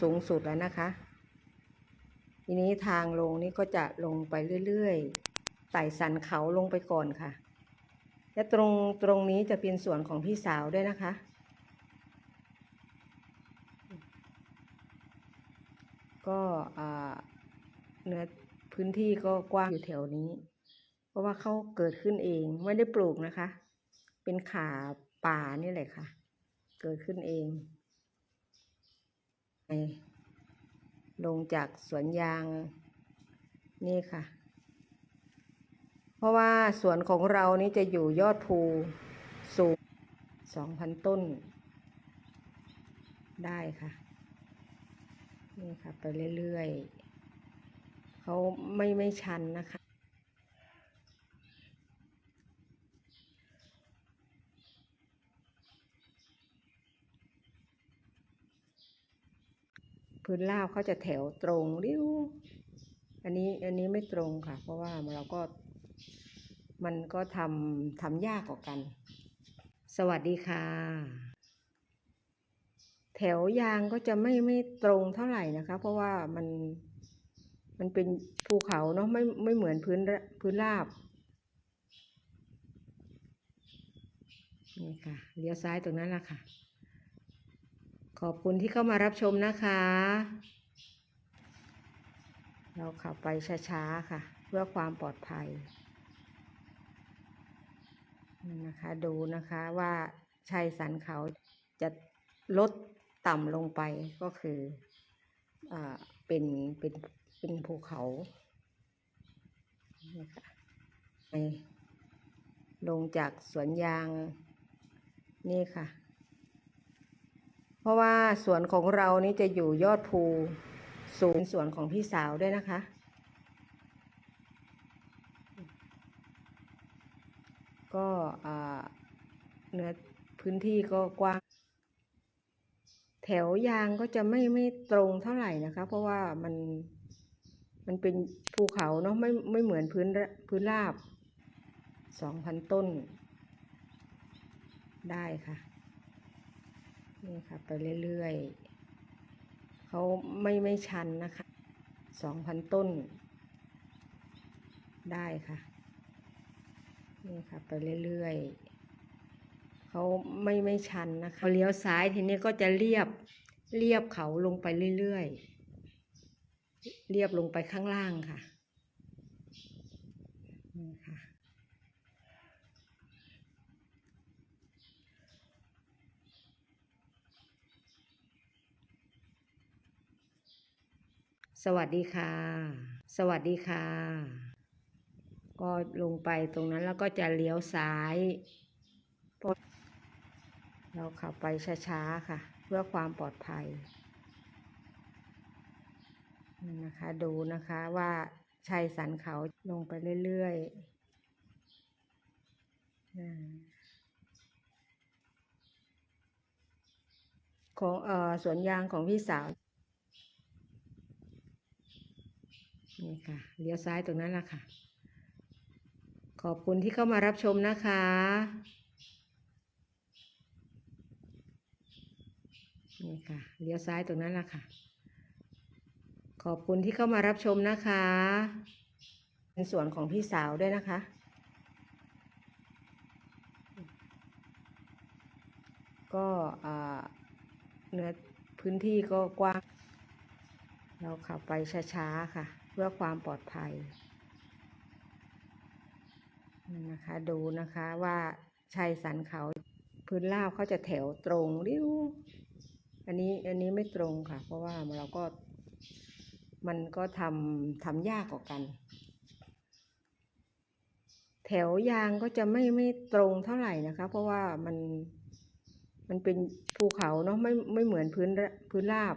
สูงสุดแล้วนะคะ ทีนี้ทางลงนี่ก็จะลงไปเรื่อยๆไต่สันเขาลงไปก่อนค่ะ และตรงตรงนี้จะเป็นส่วนของพี่สาวด้วยนะคะ ก็เนื้อพื้นที่ก็กว้างอยู่แถวนี้ เพราะว่าเขาเกิดขึ้นเองไม่ได้ปลูกนะคะ เป็นขาป่านี่แหละค่ะ เกิดขึ้นเอง ลงจากสวนยางนี่ค่ะ เพราะว่าสวนของเรานี่จะอยู่ยอดภูสูงสองพันต้น ได้ค่ะ นี่ค่ะ ไปเรื่อยๆเขาไม่ไม่ชันนะคะ พื้นราบเขาจะแถวตรงริ้ว อันนี้อันนี้ไม่ตรงค่ะ เพราะว่าเราก็มันก็ทำทำยากกว่ากัน สวัสดีค่ะ แถวยางก็จะไม่ไม่ตรงเท่าไหร่นะคะ เพราะว่ามันมันเป็นภูเขาเนาะไม่ไม่เหมือนพื้นพื้นราบนี่ค่ะเลี้ยวซ้ายตรงนั้นละค่ะ อบคุณที่เข้ามารับชมนะคะ เราขับไปช้าๆค่ะ เพื่อความปลอดภัยนะคะดูนะคะว่าชายสันเขาจะลดต่ำลงไปก็คืออเป็นเป็นเป็นภูเขานี่ค่ะลงจากสวนยางนี่ค่ะ เพราะว่าสวนของเรานี่จะอยู่ยอดภูสูงสวนของพี่สาวด้วยนะคะ ก็เนื้อพื้นที่ก็กว้าง แถวยางก็จะไม่ไม่ตรงเท่าไหร่นะคะ เพราะว่ามันมันเป็นภูเขาเนาะไม่ไม่เหมือนพื้นพื้นราบสองพันต้น ได้ค่ะ นี่ค่ะไปเรื่อยๆเขาไม่ไม่ชันนะคะสองพันต้น ได้ค่ะ นี่ค่ะไปเรื่อยๆเขาไม่ไม่ชันนะคะเลี้ยวซ้ายทีนี้ก็จะเรียบเรียบเขาลงไปเรื่อยๆเรียบลงไปข้างล่างค่ะ นี่ค่ะ สวัสดีค่ะ สวัสดีค่ะ ก็ลงไปตรงนั้นแล้วก็จะเลี้ยวซ้ายเราขับไปช้าๆค่ะ เพื่อความปลอดภัยนี่นะคะดูนะคะว่าชายสันเขาลงไปเรื่อยๆของเอ่อสวนยางของพี่สาว นี่ค่ะ เลี้ยวซ้ายตรงนั้นแหละค่ะ ขอบคุณที่เข้ามารับชมนะคะนี่ค่ะ เลี้ยวซ้ายตรงนั้นแหละค่ะ ขอบคุณที่เข้ามารับชมนะคะ เป็นส่วนของพี่สาวด้วยนะคะ ก็อ่าเนื้อพื้นที่ก็กว้าง เราขับไปช้า ๆ ค่ะ เพื่อความปลอดภัยนะคะ ดูนะคะว่าชายสันเขาพื้นราบเขาจะแถวตรงริ้วอันนี้อันนี้ไม่ตรงค่ะ เพราะว่าเราก็มันก็ทำทำยากกว่ากัน แถวยางก็จะไม่ไม่ตรงเท่าไหร่นะคะ เพราะว่ามันมันเป็นภูเขาเนาะไม่ไม่เหมือนพื้นพื้นราบ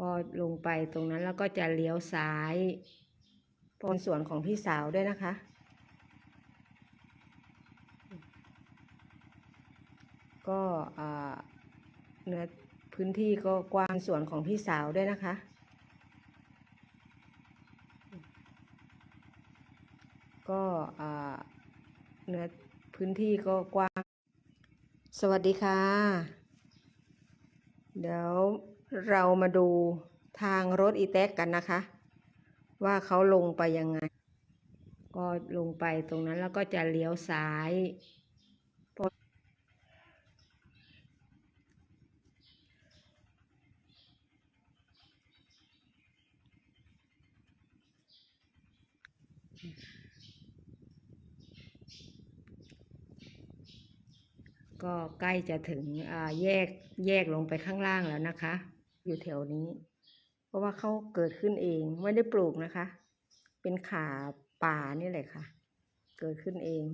ก็ลงไปตรงนั้นแล้วก็จะเลี้ยวซ้ายพนสวนของพี่สาวด้วยนะคะ ก็เนื้อพื้นที่ก็กว้างสวนของพี่สาวด้วยนะคะ ก็เนื้อพื้นที่ก็กว้าง สวัสดีค่ะ เดี๋ยว เรามาดูทางรถอีแท็กกันนะคะ ว่าเขาลงไปยังไง ก็ลงไปตรงนั้นแล้วก็จะเลี้ยวซ้ายก็ใกล้จะถึงอ่าแยกแยกลงไปข้างล่างแล้วนะคะ อยู่แถวนี้ เพราะว่าเขาเกิดขึ้นเองไม่ได้ปลูกนะคะ เป็นขาป่านี่แหละค่ะ เกิดขึ้นเอง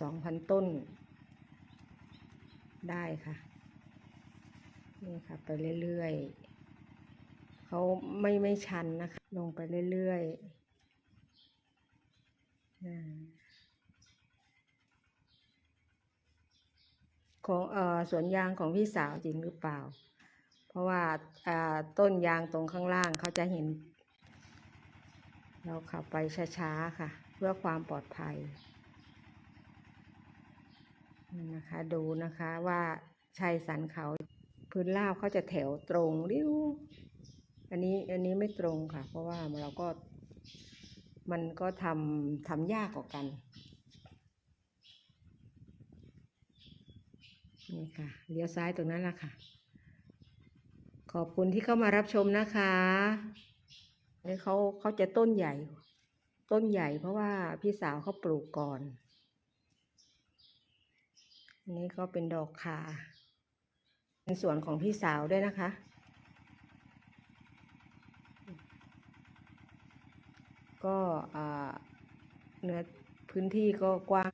สองพันต้น ได้ค่ะ นี่ค่ะ ไปเรื่อยๆเขาไม่ไม่ชันนะคะ ลงไปเรื่อยๆอ่า ของอสวนยางของพี่สาวจริงหรือเปล่า เพราะว่าต้นยางตรงข้างล่างเขาจะเห็น เราขับไปช้าๆค่ะ เพื่อความปลอดภัยนี่นะคะดูนะคะว่าชายสันเขาพื้นราบเขาจะแถวตรงริ้วอันนี้อันนี้ไม่ตรงค่ะ เพราะว่าเราก็มันก็ทำทำยากกว่ากัน นี่ค่ะเลี้ยวซ้ายตรงนั้นละค่ะ ขอบคุณที่เข้ามารับชมนะคะนี่เขาเขาจะต้นใหญ่ ต้นใหญ่เพราะว่าพี่สาวเขาปลูกก่อนนนี้ก็เป็นดอกคาเป็นสวนของพี่สาวด้วยนะคะ ก็อ่าเนื้อพื้นที่ก็กว้าง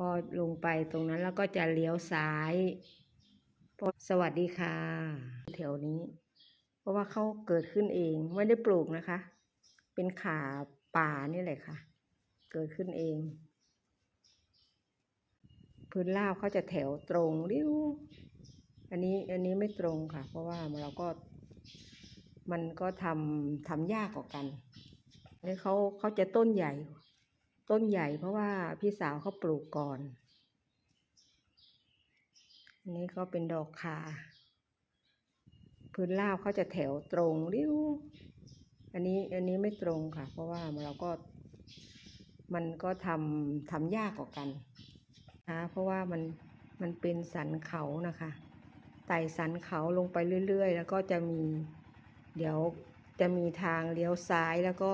ก็ลงไปตรงนั้นแล้วก็จะเลี้ยวซ้ายพราะสวัสดีค่ะ แถวนี้ เพราะว่าเขาเกิดขึ้นเองไม่ได้ปลูกนะคะ เป็นขาป่านี่แหละค่ะ เกิดขึ้นเอง พื้นราบเขาจะแถวตรงริ้วอันนี้อันนี้ไม่ตรงค่ะ เพราะว่าเราก็มันก็ทำทำยากกว่ากันนี่เขาเขาจะต้นใหญ่ ต้นใหญ่เพราะว่าพี่สาวเขาปลูกก่อน อันนี้ก็เป็นดอกคา พื้นราบเขาจะแถวตรงริ้ว อันนี้อันนี้ไม่ตรงค่ะ เพราะว่าเราก็มันก็ทำทำยากกว่ากันนะเพราะว่ามันมันเป็นสันเขานะคะไต่สันเขาลงไปเรื่อย ๆ แล้วก็จะมี เดี๋ยวจะมีทางเลี้ยวซ้ายแล้วก็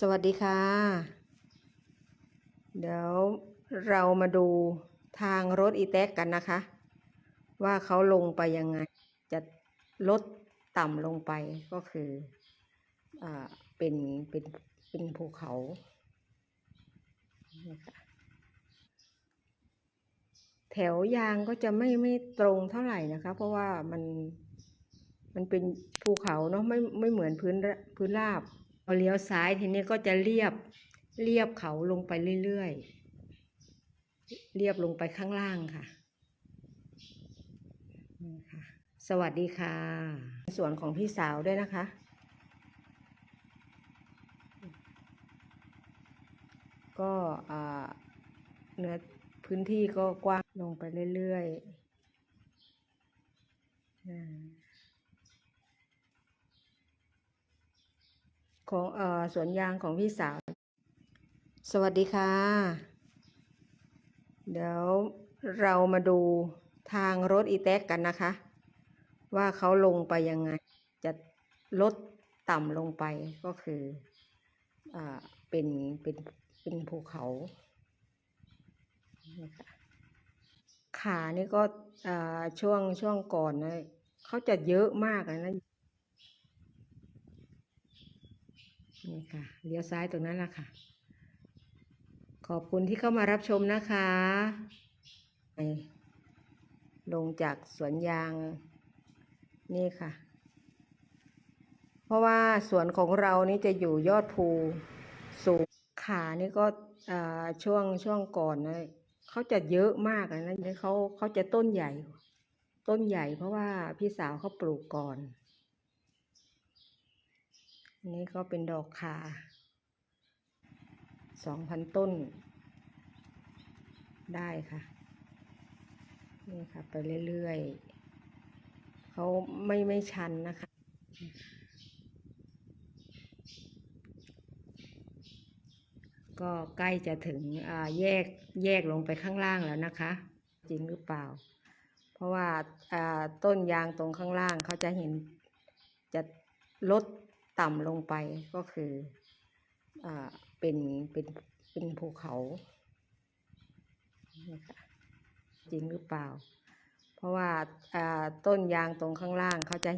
สวัสดีค่ะ เดี๋ยวเรามาดูทางรถอีแท็กกันนะคะ ว่าเขาลงไปยังไง จะลดต่ำลงไปก็คืออ่าเป็นเป็นเป็นภูเขานี่ค่ะแถวยางก็จะไม่ไม่ตรงเท่าไหร่นะคะ เพราะว่ามันมันเป็นภูเขาเนาะไม่ไม่เหมือนพื้นระพื้นราบ พอเลี้ยวซ้ายทีนี้ก็จะเรียบเรียบเขาลงไปเรื่อยๆ เรียบลงไปข้างล่างค่ะนี่ค่ะ สวัสดีค่ะ ส่วนของพี่สาวด้วยนะคะ ก็อ่าเนื้อพื้นที่ก็กว้างลงไปเรื่อยๆอ่า ของเอ่อสวนยางของพี่สาว สวัสดีค่ะ เดี๋ยวเรามาดูทางรถอีแท็กกันนะคะ ว่าเขาลงไปยังไง จะลดต่ำลงไปก็คืออเป็นเป็นเป็นภูเขาขานี่ก็ช่วงช่วงก่อนนะเขาจะเยอะมากเลยนะ นี่ค่ะ เลี้ยวซ้ายตรงนั้นแหละค่ะ ขอบคุณที่เข้ามารับชมนะคะลงจากสวนยางนี่ค่ะ เพราะว่าสวนของเรานี่จะอยู่ยอดภูสูงขานี่ก็ช่วงช่วงก่อนนะเขาจะเยอะมากนะนี่เขาเขาจะต้นใหญ่ ต้นใหญ่เพราะว่าพี่สาวเขาปลูกก่อน อันนี้ก็เป็นดอกคาสองพันต้น ได้ค่ะ นี่ค่ะ ไปเรื่อยๆเขาไม่ไม่ชันนะคะ ก็ใกล้จะถึงแยกแยกลงไปข้างล่างแล้วนะคะ จริงหรือเปล่า เพราะว่าต้นยางตรงข้างล่างเขาจะเห็นจะลด ต่ำลงไปก็คืออ่าเป็นเป็นเป็นภูเขาจริงหรือเปล่า เพราะว่าอ่าต้นยางตรงข้างล่างเขาจะ